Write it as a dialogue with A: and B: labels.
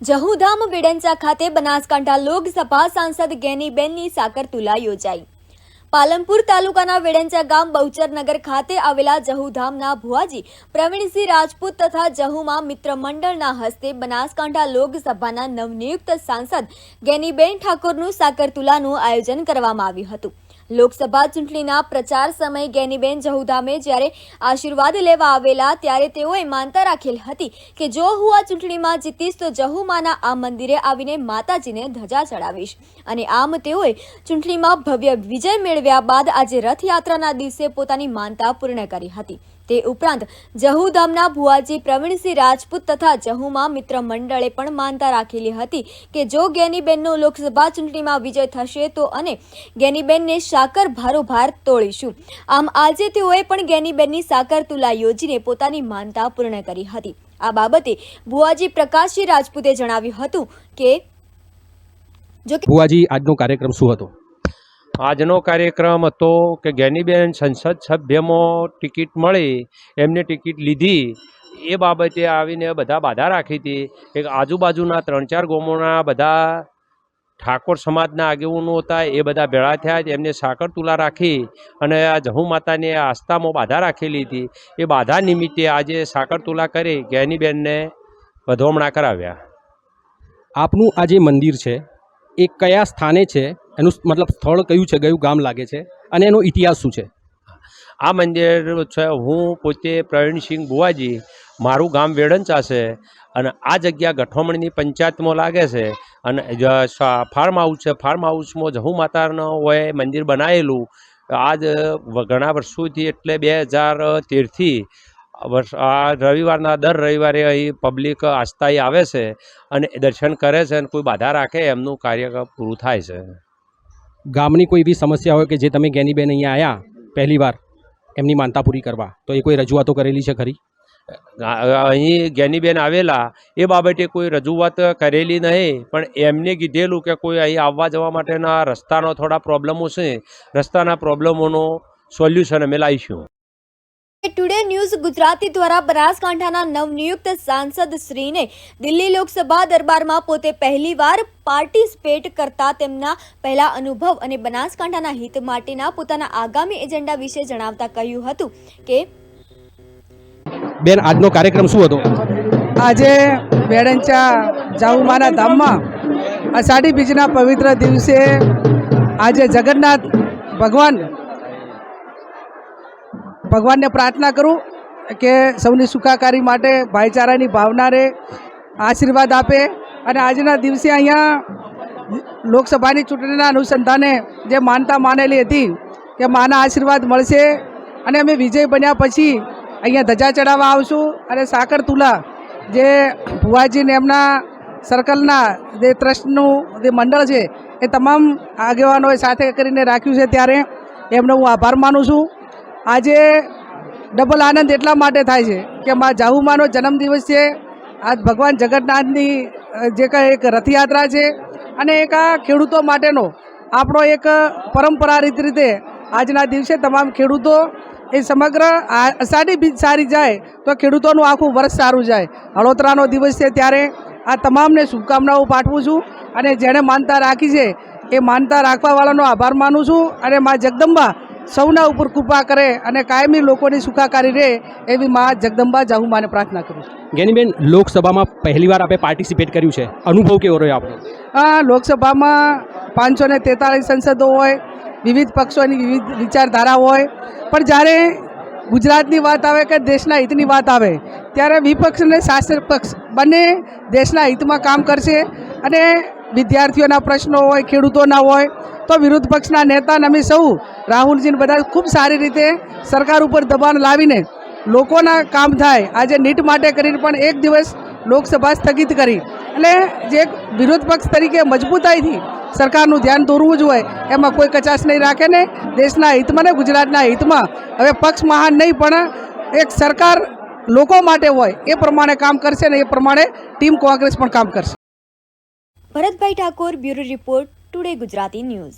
A: જહુધામ વેડંચા ખાતે બનાસકાંઠા લોકસભા સાંસદ ગેનીબેનની સાકર તુલા યોજાઈ. પાલનપુર તાલુકાના વેડેન્ચા ગામ બહુચરનગર ખાતે આવેલા જહુધામના ભુવાજી પ્રવીણસિંહ રાજપૂત તથા જહુમાં મિત્ર મંડળના હસ્તે બનાસકાંઠા લોકસભાના નવનિયુક્ત સાંસદ ગેનીબેન ઠાકોરનું સાકર તુલાનું આયોજન કરવામાં આવ્યું હતું. લોકસભા ચૂંટણીના પ્રચાર સમયે ગેનીબેન જહુધામે જ્યારે આશીર્વાદ લેવા આવેલા, ત્યારે તેઓએ માનતા રાખેલ હતી કે જો હું આ ચૂંટણીમાં જીતીશ, તો જહુમાના આ મંદિરે આવીને માતાજીને ધજા ચડાવીશ. અને આમ તેઓએ ચૂંટણીમાં ભવ્ય વિજય મેળવ્યા બાદ આજે રથયાત્રાના દિવસે પોતાની માનતા પૂર્ણ કરી હતી. તે ઉપરાંત જહુધામના ભુવાજી પ્રવીણસિંહ રાજપૂત તથા જહુમાં મિત્ર મંડળે પણ માનતા રાખેલી હતી કે જો ગેનીબેનનો લોકસભા ચૂંટણીમાં વિજય થશે તો અને ગેનીબેનને સાકર ભારોભાર તોડીશું આમ આજે તેઓએ પણ ગેનીબેનની સાકર તુલા યોજીને પોતાની માનતા પૂર્ણ કરી હતી. આ બાબતે ભુવાજી પ્રકાશજી રાજપૂતે જણાવ્યું હતું કે જો
B: ભુવાજી, આજનો કાર્યક્રમ શું હતો?
C: આજનો કાર્યક્રમ હતો કે જ્ઞાનીબેન સંસદ સભ્યમાં ટિકિટ મળી, એમને ટિકિટ લીધી. એ બાબતે આવીને બધા બાધા રાખી હતી. એક આજુબાજુના ત્રણ ચાર ગામોના બધા ઠાકોર સમાજના આગેવાનો હતા, એ બધા ભેળા થયા, એમને સાકર તુલા રાખી અને આ જહુ માતાની આસ્થામાં બાધા રાખેલી હતી. એ બાધા નિમિત્તે આજે સાકર તુલા કરી જ્ઞાનીબેનને વધોમણા કરાવ્યા.
B: આપનું આ જે મંદિર છે. એ કયા સ્થાને છે? એનું મતલબ સ્થળ કયું છે, કયું ગામ લાગે છે અને એનો ઇતિહાસ શું છે?
C: આ મંદિર છે, હું પોતે પ્રવીણસિંહ બુવાજી મારું ગામ વેડંચા છે અને આ જગ્યા ગઠોમણની પંચાયતમાં લાગે છે અને ફાર્મ હાઉસ છે ફાર્મ હાઉસમાં જહુ માતાનો હોય મંદિર બનાવેલું આજ ઘણા વર્ષોથી એટલે બે હજાર તેરથી વર્ષ આ રવિવારના દર રવિવારે અહીં પબ્લિક આસ્થાએ આવે છે અને દર્શન કરે છે અને કોઈ બાધા રાખે એમનું કાર્ય પૂરું થાય છે.
B: ગામની કોઈ એવી સમસ્યા હોય કે જે તમે જ્ઞાનીબેન અહીંયા આવ્યા પહેલી વાર, એમની માનતા પૂરી કરવા, તો એ કોઈ રજૂઆતો કરેલી છે ખરી?
C: અહીં જ્ઞાનીબેન આવેલા, એ બાબતે કોઈ રજૂઆત કરેલી નહીં, પણ એમને કીધેલું કે કોઈ અહીં આવવા જવા માટેના રસ્તાનો થોડા પ્રોબ્લેમો છે, રસ્તાના પ્રોબ્લેમોનું સોલ્યુશન અમે લાવીશું.
A: ટુડે ન્યૂઝ ગુજરાતી દ્વારા બનાસકાંઠાના નવનિયુક્ત સાંસદ શ્રીને દિલ્હી લોકસભા દરબારમાં પોતે પહેલીવાર પાર્ટિસિપેટ કરતા તેમના પહેલા અનુભવ અને બનાસકાંઠાના હિત માટેના પોતાના આગામી એજન્ડા વિશે જણાવતા કહ્યું હતું કે
B: બેન આજનો કાર્યક્રમ શું હતો
D: આજે બેડંચા જાઉમાના ધામમાં અષાઢી બીજના પવિત્ર દિવસે આજે જગન્નાથ ભગવાન ભગવાનને પ્રાર્થના કરું કે સૌની સુખાકારી માટે ભાઈચારાની ભાવના આશીર્વાદ આપે અને આજના દિવસે અહીંયા લોકસભાની ચૂંટણીના અનુસંધાને જે માનતા માનેલી હતી કે માના આશીર્વાદ મળશે અને અમે વિજય બન્યા પછી અહીંયા ધજા ચડાવવા આવશું અને સાકર તુલા જે ભુવાજીને એમના સર્કલના જે ટ્રસ્ટનું જે મંડળ છે એ તમામ આગેવાનોએ સાથે કરીને રાખ્યું છે ત્યારે એમનો હું આભાર માનું છું. આજે ડબલ આનંદ એટલા માટે થાય છે કે મા જાહુમાનો જન્મદિવસ છે. આજ ભગવાન જગન્નાથની જે કંઈ એક રથયાત્રા છે અને એક આ ખેડૂતો માટેનો આપણો એક પરંપરા રીત આજના દિવસે તમામ ખેડૂતો એ સમગ્ર અષાઢી બીજ સારી જાય તો ખેડૂતોનું આખું વર્ષ સારું જાય. હળોતરાનો દિવસ છે ત્યારે આ તમામને શુભકામનાઓ પાઠવું છું અને જેણે માનતા રાખી છે એ માનતા રાખવાવાળાનો આભાર માનું છું અને મા જગદંબા સૌના ઉપર કૃપા કરે અને કાયમી લોકોની સુખાકારી રહે એવી મા જગદંબા જાહુમાને પ્રાર્થના કરું છું.
B: જ્ઞાનીબેન લોકસભામાં પહેલી વાર આપણે પાર્ટિસિપેટ કર્યું છે. અનુભવ કેવો રહ્યો આપણો
D: લોકસભામાં પાંચસો ને તેતાળીસ સંસદો હોય વિવિધ પક્ષોની વિવિધ વિચારધારા હોય પણ જ્યારે ગુજરાતની વાત આવે કે દેશના હિતની વાત આવે ત્યારે વિપક્ષ અને શાસક પક્ષ બંને દેશના હિતમાં કામ કરશે અને વિદ્યાર્થીઓના પ્રશ્નો હોય, ખેડૂતોના હોય, તો વિરોધ પક્ષના નેતા અમે સૌ રાહુલજીને બધા ખૂબ સારી રીતે સરકાર ઉપર દબાણ લાવીને લોકોના કામ થાય. આજે નીટ માટે કરીને પણ એક દિવસ લોકસભા સ્થગિત કરી. એટલે જે વિરોધ પક્ષ તરીકે મજબૂતાઈથી સરકારનું ધ્યાન દોરવું જ હોય, એમાં કોઈ કચાશ નહીં રાખે ને દેશના હિતમાં ને ગુજરાતના હિતમાં. હવે પક્ષ મહાન નહીં, પણ એક સરકાર લોકો માટે હોય, એ પ્રમાણે કામ કરશે ને એ પ્રમાણે ટીમ કોંગ્રેસ પણ કામ કરશે.
A: Bharatbhai Thakor bureau report today Gujarati news.